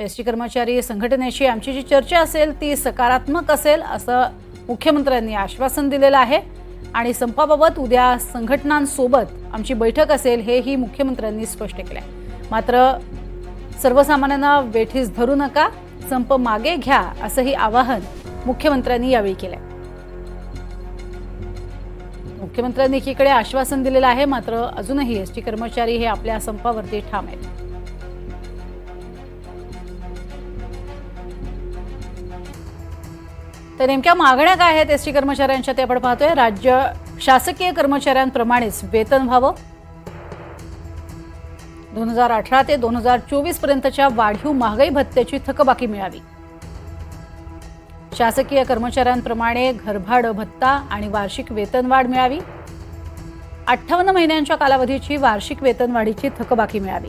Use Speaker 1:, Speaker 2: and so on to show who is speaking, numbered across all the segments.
Speaker 1: S T कर्मचारी संघटनेशी आमची जी चर्चा असेल ती सकारात्मक असेल असं मुख्यमंत्र्यांनी आश्वासन दिलेलं आहे. आणि संपाबाबत उद्या संघटनांसोबत आमची बैठक असेल हेही मुख्यमंत्र्यांनी स्पष्ट केलं आहे मात्र सर्वसामान्यांना वेठीस धरू नका संप मागे घ्या असंही आवाहन मुख्यमंत्र्यांनी यावेळी केलं मुख्यमंत्र्यांनी एकीकडे आश्वासन दिलेलं आहे मात्र अजूनही एस टी कर्मचारी हे आपल्या संपावरती ठाम आहेत. तर नेमक्या मागण्या काय आहेत एस टी कर्मचाऱ्यांच्या ते आपण पाहतोय. राज्य शासकीय कर्मचाऱ्यांप्रमाणेच वेतन व्हावं. दोन हजार अठरा ते दोन हजार चोवीस पर्यंतच्या वाढीव महागाई भत्त्याची थकबाकी मिळावी. शासकीय कर्मचाऱ्यांप्रमाणे घरभाडं भत्ता आणि वार्षिक वेतनवाढ मिळावी. अठ्ठावन्न महिन्यांच्या कालावधीची वार्षिक वेतनवाढीची थकबाकी मिळावी.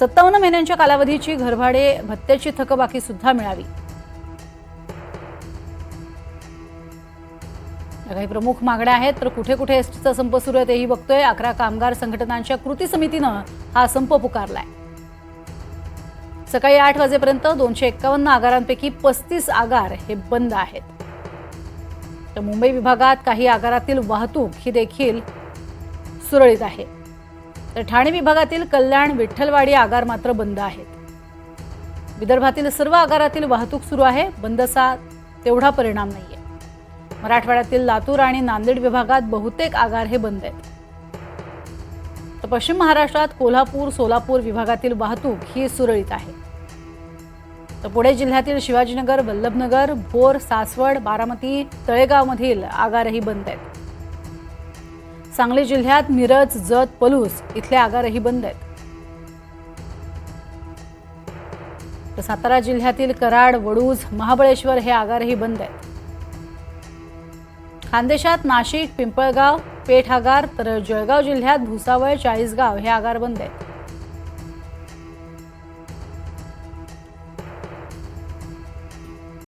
Speaker 1: सत्तावन्न महिन्यांच्या कालावधीची घरभाडे भत्त्याची थकबाकी सुद्धा मिळावी. काही प्रमुख मागण्या आहेत तर कुठे कुठे एसटीचा संप सुरू आहे तेही बघतोय. अकरा कामगार संघटनांच्या कृती समितीनं हा संप पुकारलाय. सकाळी आठ वाजेपर्यंत दोनशे एक्कावन्न आगारांपैकी पस्तीस आगार हे बंद आहेत. तर मुंबई विभागात काही आगारातील वाहतूक ही देखील सुरळीत आहे. तर ठाणे विभागातील कल्याण विठ्ठलवाडी आगार मात्र बंद आहेत. विदर्भातील सर्व आगारातील वाहतूक सुरू आहे. बंदचा तेवढा परिणाम नाहीये. मराठवाड्यातील लातूर आणि नांदेड विभागात बहुतेक आगार हे बंद आहेत. तर पश्चिम महाराष्ट्रात कोल्हापूर सोलापूर विभागातील वाहतूक ही सुरळीत आहे. तर पुणे जिल्ह्यातील शिवाजीनगर वल्लभनगर भोर सासवड बारामती तळेगावमधील आगारही बंद आहेत. सांगली जिल्ह्यात मिरज जत पलूस इथले आगारही बंद आहेत. तर सातारा जिल्ह्यातील कराड वडूज महाबळेश्वर हे आगारही बंद आहेत. खानदेशात नाशिक पिंपळगाव पेठ आगार तर जळगाव जिल्ह्यात भुसावळ चाळीसगाव हे आगार बंद आहेत.